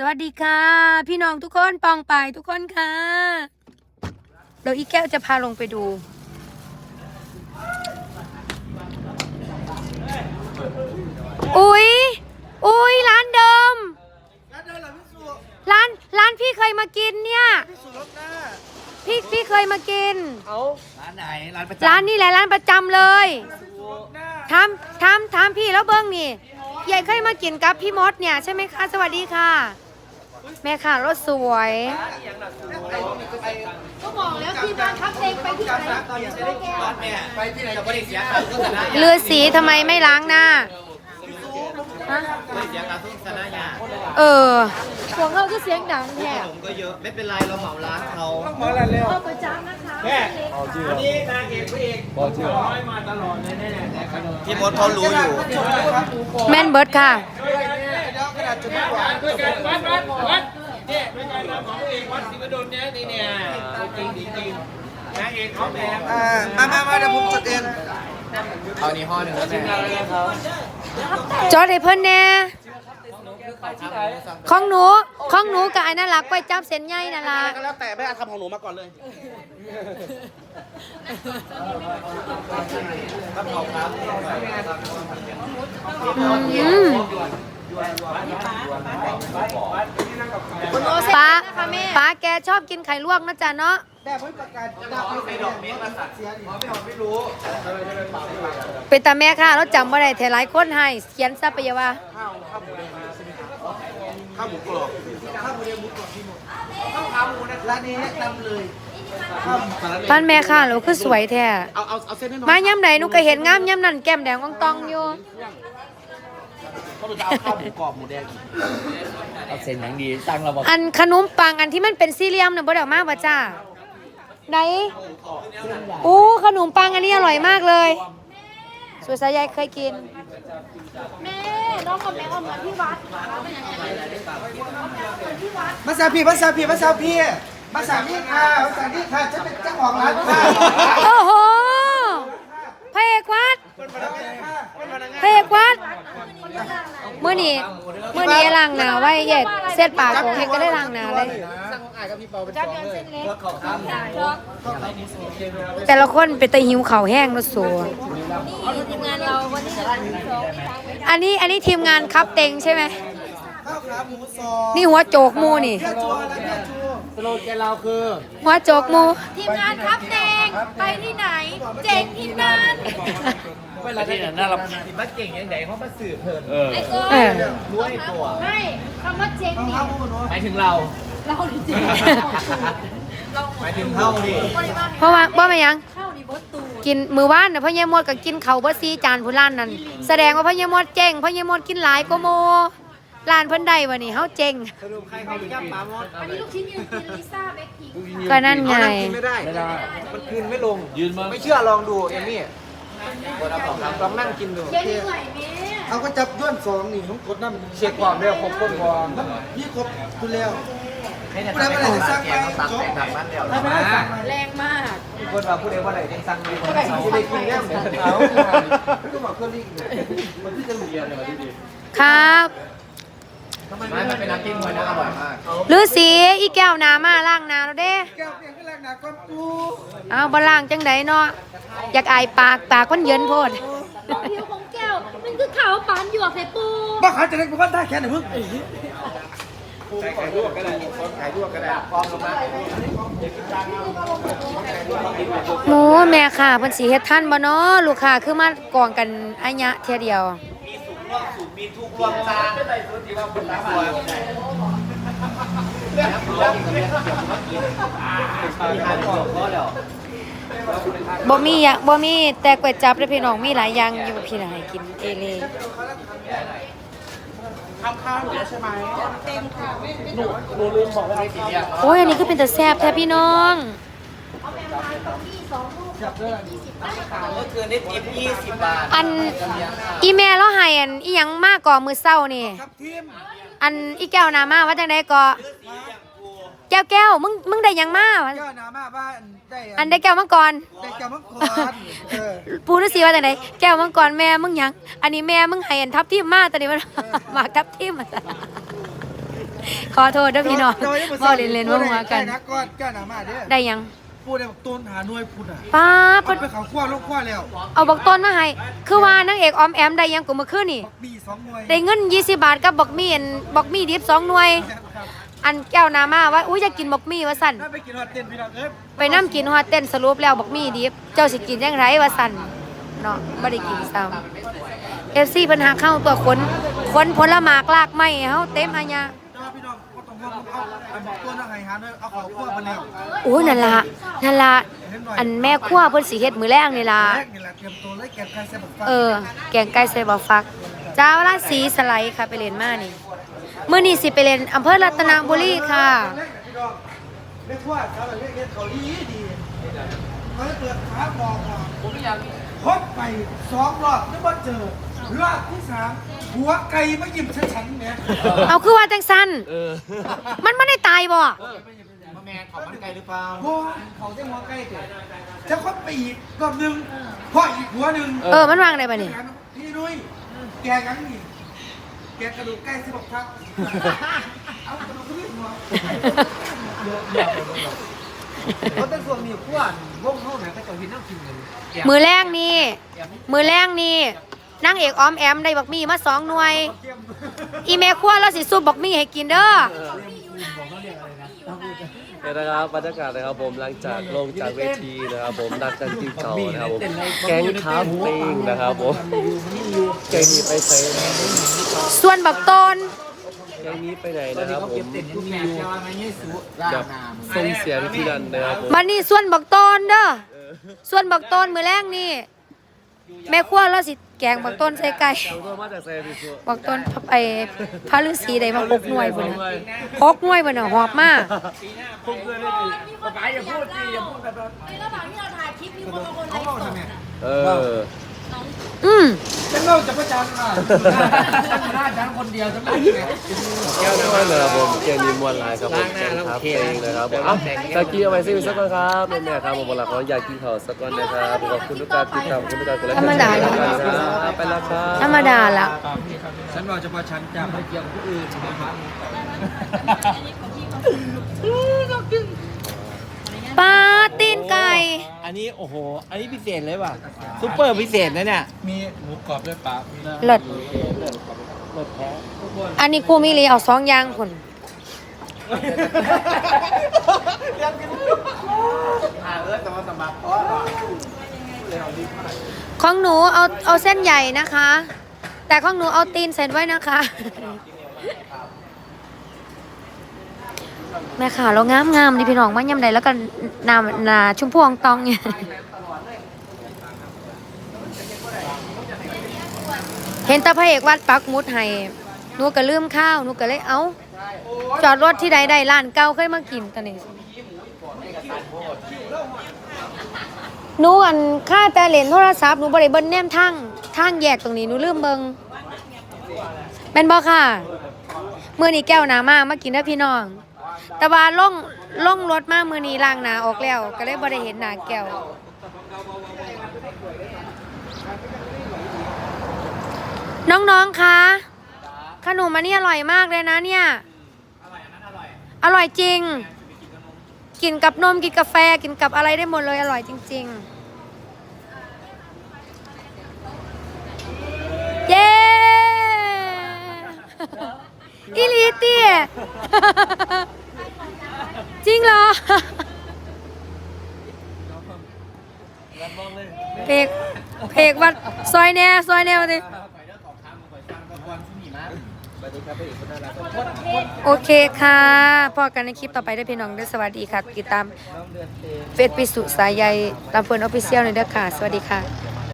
สวัสดีค่ะ พี่น้องทุกคนปองไปายทุกคนค่ะเดี๋ยวอีแก้วจะพาลงไปดู อุ๊ยอุ๊ยร้านเดิมร้านเดินเหรอพี่สุร้านร้านพี่เคยมากินเนี่ย พี่สุรถหน้าพี่พี่เคยมากิน เอาร้านไหนร้านประจำร้านนี่แหละร้านประจำเลยสุรถหน้าถามถามถามพี่แล้วเบิ้งนี่ยายเคยมากินกับพี่มดเนี่ยใช่ไหมคะสวัสดีค่ะ แม่ค่ะรถสวย ก็บอกแล้วที่บ้านพักเองไปที่ไหนไปที่ไหนจะไม่ได้เสียค่าโฆษณาเลือสีทำไมไม่ล้างหน้าฮะไม่เสียค่าโฆษณาอย่าเออพวกเขาก็เสียงดังแท้ผมก็เยอะไม่เป็นไรเราเหมาร้านเขาเอาไปจ้างนะคะนี่นางเอกพระเอกบอกชื่อร้อยมาตลอดแน่ๆพี่มดเขารู้อยู่แม่นเบิร์ดค่ะ ด้วยกันวัดวัดวัดเนี่ยด้วยกันเราของเอกวัดศิวดลเนี่ยนี่เนี่ยจริงจริงนางเอกเขาแบบอ่มามามาเดี๋ยวผมจัดเองเอานี่ห่อหนึ่งแล้วแม่จอดให้เพิ่นแน่ของหนูของหนูกับไอ้นั่นล่ะก๋วยจับเส้นใหญ่นั่นล่ะก็แล้วแต่ไม่เอาทำของหนูมาก่อนเลยครับขอบครับอืม ป้าป้าแกชอบกินไข่ลวกนะจ๊ะเนาะแต่เพิ่งประกาศดับไม่ดอกเม็ดมาสัตว์เสียอ๋อไม่ไม่รู้เป็นตาแม่ค่ะเราจำบ่ได้แต่หลายคนให้เขียนซะไปยาว่าข้าวข้าวหมูแดงมาใช่ไหมครับข้าวหมูกรอบข้าวหมูแดงหมูกรอบที่หมดข้าวขาหมูนะร้านนี้แนะนำเลยข้าวสารเลบ้านแม่ค่ะเราคือสวยแท้เอาเอาเอาเส้นน้อยมาย่ำไหนหนูก็เห็นงามย่ำนั่นแก้มแดงอ่องตองอยู่ เขาจะเอาข้าวหมูกรอบหมูแดงอีกเอาเส้นอย่างดีตั้งเราบอกอันขนมปังอันที่มันเป็นสี่เหลี่ยมน่ะบ่ได้เอามาบ่จ้าไหนอู้ขนมปังอันนี้อร่อยมากเลยสุสายยายเคยกิน แม่น้องกับแม่เอาเหมือนที่วัดภาษาพี่ภาษาพี่ภาษาพี่ภาษาพี่ค่ะภาษาพี่ค่ะฉันเป็นเจ้าของร้านค่ะ โอ้โหพระเอกวัดพระเอกวัดเมื่อ นี้เมื่อนี้ล้างหน้าไว้เย็ดเสร็จปากของเฮ็ดก็ได้ล้างหน้าเลยสั่งของอายกับพี่เปาเป็นสจับองยันเลยเส้นเล็กแต่ละคนเป็นตะหิวเข่าวแห้งแล้วสัวนี่ทีมงานเราวันนี้เราที่สองที่สามอันนี้อันนี้ทีมงานครับเต็งใช่ไหม ข้าวขาหมูซอนี่หัวโจกหมูนี่เจ้าชัวอะไรเจ้าชัวสโลแกนเราคือหัวโจกหมู ทีมงานครับแดงไปที่ไหน เจ๋งที่นั่น เวลาที่น่าเราบ้านเก่งยังไงเขามาสื่อเพลินเออ ไอ้เกิเออร์ไม่คำว่าเจ๋งนี่หมายถึงเรา เราหรือเจ๋งหมายถึงเท่าดิเพราะว่าบ่มาหยังเข้านี่บดตูกินมือว่านน่ะพ่อเยมดก็กินเขาวบ่ซีจานผู้ล้านนั่นแสดงว่าพ่อเยมดเจ๋งพ่อเยมดกินหลายก็โมร้านเพิ่นได้วะนี่เฮาเจ๋งสรุปใครเขาย่ำปลาหมดอันนี้ลูกชิ้นยืนกินลิซ่าแบ็คพิงค์ก็นั่นไงกินไม่ได้ ไม่ได้ มันคืนไม่ลง ยืนมาไม่เชื่อลองดูเอมี่ ลองนั่งกินดู เดี๋ยวนี้ไหวแม่เอาก็จับย้อนสองนี่ผมกดน้ำเช็คความเร็วครบก้นความพี่ครบคุณแล้วผู้ใดว่าอะไรจะสร้างไปจบถ้าไม่ได้สั่งมาแรงมากคนเราผู้ใดว่าอะไรจะสั่งดีคนผู้ใดกินแล้วเอาไม่ต้องบอกเพื่อนนี่มันที่จะเหลียเลยดีครับไม่มันเป็นน้ำจิ้มมันอร่อยมากฤาษีอีแก้วน้ำมาล้างหน้าแล้วเด้แก้วเปลี่ยนก็แรงหนาก้อนปูเอาบ่ล้างจังไดเนาะ อยากอายปากปากมันเยินโพดผิวของแก้ว มันคือขาวปานหยวกใส่ปูบ้าขาจะเล็กบ้านได้แค่ไหนมึงขายลวกก็ได้ขายลวกก็ได้ฟองลงมาหมูแม่ค่ะเพิ่นสิเฮ็ดทันบ่เนาะลูกค้าคือมากองกันอัญะเที่ยเดียว มีทุกรวมตาไม่ได้สุดที่ว่าคนรักตัวมีหางออกก็เดี๋ยว บ่มีหยังบ่มีแต่ก๋วยจั๊บเด้อพี่น้องมีหลายอย่างอยู่พี่น่ะให้กินเอเลยข้างๆเดี๋ยวใช่ไหมเต็มค่ะหนูหนูลืมบอกว่าสีเดียวโอ้ยอันนี้คือเป็นแต่แซ่บแท้พี่น้องเมื่อคืนได้ทิปยี่สิบบาทอันอีแม่เราให้อันอีหยังมากก่อมื้อเช้านี่ ครับทีมอันอีแก้วน้ำมาว่าจังไดก่อ แก้วแก้วมึงมึงได้หยังมาเจ้านามาบ้านได้อันได้แก้วมังกร ได้แก้วมังกรเออปูฤาษีว่าจังไดแก้วมังกรแม่มึงหยังอันนี้แม่มึงให้อันทับทิมมาตอนนี้มัน หมากทับทิมอะขอโทษเด้อพี่น้องบ่เล่นๆว่าหัวกันนักก้อนแก้หนามาเด้อได้ยังพูดได้บอกต้นหาหน่วยพูดอะป้าเอาเพิ่นไปเขาขั้วลูกขั้วแล้วเอาบักต้นมาให้คือว่านางเอกออมแอมได้ยังกูเมื่อคืนนี่ บีสองหน่วยได้เงิน 20 บาทกับบักมี่อันบักมี่ดิบสองหน่วยครับ อันแก้วน้ำมาว่าอุ้ยจะกินบักมี่ว่าสั่นถ้าไปกินฮอตเต้นพี่น้องเอ้ยไปน้ำกินฮอดเต้นสรุปแล้วบักมี่ดิบเจ้าสิกินยังไงว่าสั่นเนาะบ่ได้กินซ้ำเอฟซีเพิ่นหาเข้าตัวคนคนผลหมากลากไม้เฮาเต็มอันยาแต่ว่าพี่น้องก็ต้องว่าเอาอันบอกต้นอาหารหาหน่วยเอาเขาขั้วมาแล้วโอ้ยนั่นล่ะนั่นล่ะอันแม่ครัวเพิ่นสิเฮ็ดมื้อแรงนี่ล่ะแรกนี่แหละเตรียมตัวเลยแกงไก่ใส่บักฟักเออแกงไก่ใส่บะฟักจ้าเวลาสีสไลด์ค่ะไปเรียนมานี่ มื้อนี้สิไปเรียนอำเภอรัตนบุรีค่ะแรกพี่น้องเรียกว่าเขาเรียกเรียกเขาดีดีเขาเปิดขาบอกว่าผมอยากพบไปสองรอบแล้วมาเจอรอบที่สามหัวไก่มายิ้มฉันๆเนี่ยเอาคือว่าจังซั่นมันบ่ได้ตายบ่มาแม่ของมันไกลหรือเปล่าบัวเขาจะหัวไก่เกิดจะคบไปอีกรอบหนึ่งพออีกหัวหนึ่งเออมันวางได้บ่นี่พี่นุ้ยแกกันนี่ แกกระดูกใกล้สิบหกทับเอากระดูกขึ้นหัวเขาเป็นส่วนมีขั้ววงเข้าไหนก็จะวินน้ำกินกันมือแรงนี่ มือแรงนี่นางเอกออมแอมได้บักมี่มาสองหน่วย อีเมครัวเราสิซุปบักมี่ให้กินเด้อ เนี่ยนะครับบรรยากาศนะครับผมหลังจากลงจากเวทีนะครับผมดักกันกินเก่านะครับผมแก๊งท้าเพลงนะครับผมแก๊งนี้ไปใส่นะครับผมส่วนบักต้นแก๊งนี้ไปไหนนะครับผมเต็นยังมีอยู่ว่ามันยี่สุร่าแบบงามส่งเสียงที่นั่นนะครับผมบัดนี้ส่วนบักต้นเด้อส่วนบักต้นมือแรงนี่ แม่ครัวเราสิ แกงบักต้นใส่ไก่ผมก็มาจากเซฟิสุบักต้นไอ้พระฤาษีได้มาหกหน่วยพุ่นน่ะหกหน่วยพุ่นน่ะหอบมาผมเพื่อนได้ดีป้าอย่าพูดสิอย่าพูดแบบในระหว่างที่เราถ่ายคลิปมีคนบางคนไลฟ์สด เออ อืมฉันเล่าจะประจานค่ะหน้าฉันคนเดียวจะไม่แก้วน้ำนะครับผมแก๊งนี้มวนหลายครับผมแก๊งท้าเพลงนะครับผมเอ้าตะกี้เอาไว้ซิสักก่อนครับแม่ๆครับผมเวลาเขาอยากกินข้าวสักก่อนนะครับขอบคุณทุกการติดตามขอบคุณทุกการกดไลค์กดแชร์ครับไปแล้วครับธรรมดาละฉันว่าจะประชันจะไม่เกี่ยวกับผู้อื่นนะครับ ปลาตีนไก่ อันนี้โอ้โห อันนี้พิเศษเลยว่ะซุปเปอร์พิเศษนะเนี่ย มีหมูกรอบด้วยปลาเลิศอันนี้ครูมิลีเอาสองอย่างคนอ่าเออสมัครสมัครของหนูเอาเอาเส้นใหญ่นะคะ แต่ของหนูเอาตีนเส้นไว้นะคะ แม่ข่าวเรางามงามดิพี่น้องมาย่ำใดแล้วก็นานาชุ่มพวงตองเนี่ยเห็นตาพระเอกวัดปักมุดให้หนูก็ลืมข้าวหนูก็เลยเอาจอดรถที่ใดได้ร้านเก่าเคยมากินตอนนี้หนูอันค่าแต่เล่นโทรศัพท์หนูบริเบิ้ลแนมทางทางแยกตรงนี้หนูลืมเบิงเป็นบอค่ะเมื่อนี้แก้วหนามากมากินนะพี่น้อง แต่ว่าล่องล่องรถมามือนี้ล้างหนาออกแล้ว ก็เลยบ่ได้เห็นหนาแก้วน้องๆ คะ ขนมอันนี้อร่อยมากเลยนะเนี่ย อร่อยจริง กินกับนมกินกาแฟกินกับอะไรได้หมดเลยอร่อยจริง ๆ เย้ อีหลีเตี้ยจริงเหรอเพกเพกวัดซอยแน่ซอยแน่มาดิโอเคค่ะพอกันในคลิปต่อไปได้พี่น้องด้วยสวัสดีค่ะ ติดตามเฟซปิสุสายใยตามเพื่อนออฟฟิเชียลในอยเด้อค่ะ สวัสดีค่ะ